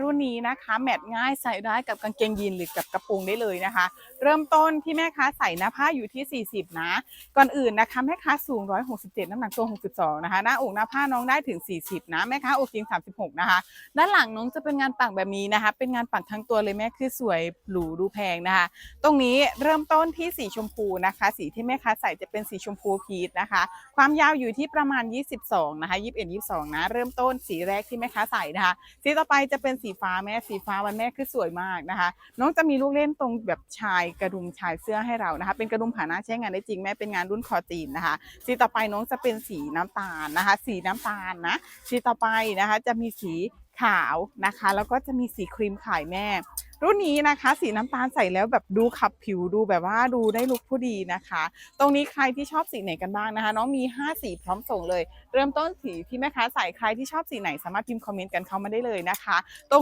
รุ่นนี้นะคะแมทง่ายใส่ได้กับกางเกงยีนหรือกับกระโปรงได้เลยนะคะ เริ่มต้นที่แม่ค้าใส่หน้าผ้าอยู่ที่ 40 นะ ก่อนอื่นนะคะแม่ค้าสูง 167 น้ำหนักตัว 62 นะคะ หน้าอกหน้าผ้าน้องได้ถึง 40 นะแม่ค้าอกจริง 36 นะคะ ด้านหลังน้องจะเป็นงานปักแบบนี้นะคะ เป็นงานปักทั้งตัวเลยแม่คือสวยหรูดูแพงนะคะ ตรงนี้เริ่มต้นที่สีชมพูนะคะ สีที่แม่ค้าใส่จะเป็นสีชมพูพีชนะคะ ความยาวอยู่ที่ประมาณ 22 นะคะ 21 22 นะ เริ่มต้นสีแรกที่แม่ค้าใส่นะคะ สีต่อไปจะเป็นสีีฟ้าแม่สีฟ้าวันแม่คือสวยมากนะคะ น้องจะมีลูกเล่นตรงแบบชายกระดุมชายเสื้อให้เรานะคะ เป็นกระดุมผาหน้าใช้งานได้จริงแม่เป็นงานรุ่นคอตีนนะคะ สีต่อไปน้องจะเป็นสีน้ำตาลนะคะ สีน้ำตาลนะ สีต่อไปนะคะจะมีสีขาวนะคะ แล้วก็จะมีสีครีมขายแม่ รุ่นนี้นะคะสีน้ำตาลใส่แล้วแบบดูขับผิวดูแบบว่าดูได้ลุคผู้ดีนะคะ ตรงนี้ใครที่ชอบสีไหนกันบ้างนะคะ น้องมี 5 สีพร้อมส่งเลย เริ่มต้นสีที่แม่ค้าใส่ใครที่ชอบสีไหนสามารถพิมพ์คอมเมนต์กันเข้ามาได้เลยนะคะตรง